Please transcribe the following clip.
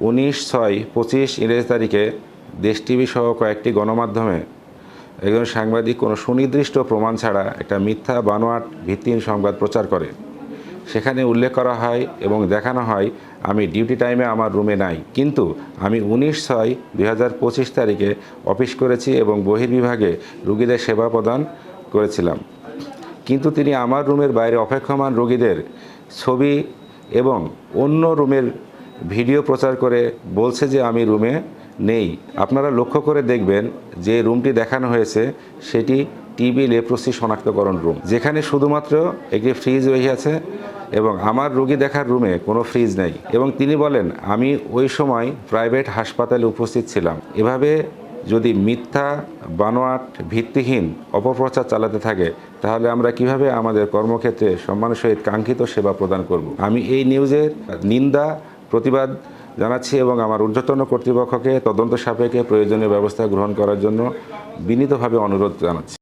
উনিশ ছয় পঁচিশ ইংরেজি তারিখে দেশ টিভি সহ কয়েকটি গণমাধ্যমে একজন সাংবাদিক কোনো সুনির্দিষ্ট প্রমাণ ছাড়া একটা মিথ্যা বানোয়াট ভিত্তিহীন সংবাদ প্রচার করে। সেখানে উল্লেখ করা হয় এবং দেখানো হয়, আমি ডিউটি টাইমে আমার রুমে নাই। কিন্তু আমি উনিশ ছয় দুই তারিখে অফিস করেছি এবং বহির্বিভাগে রুগীদের সেবা প্রদান করেছিলাম। কিন্তু তিনি আমার রুমের বাইরে অপেক্ষমান রোগীদের ছবি এবং অন্য রুমের ভিডিও প্রচার করে বলছে যে আমি রুমে নেই। আপনারা লক্ষ্য করে দেখবেন যে রুমটি দেখানো হয়েছে, সেটি টিবি লেপ্রসি শনাক্তকরণ রুম। যেখানে শুধুমাত্র একটি ফ্রিজ রয়েছে এবং আমার রোগী দেখার রুমে কোনো ফ্রিজ নেই। এবং তিনি বলেন, আমি ওই সময় প্রাইভেট হাসপাতালে উপস্থিত ছিলাম। এভাবে যদি মিথ্যা, বানোয়াট, ভিত্তিহীন অপপ্রচার চালাতে থাকে, তাহলে আমরা কীভাবে আমাদের কর্মক্ষেত্রে সম্মানের সহিত কাঙ্ক্ষিত সেবা প্রদান করব? আমি এই নিউজের নিন্দা প্রতিবাদ জানাচ্ছি এবং আমার ঊর্ধ্বতন কর্তৃপক্ষকে তদন্ত সাপেক্ষে প্রয়োজনীয় ব্যবস্থা গ্রহণ করার জন্য বিনীতভাবে অনুরোধ জানাচ্ছি।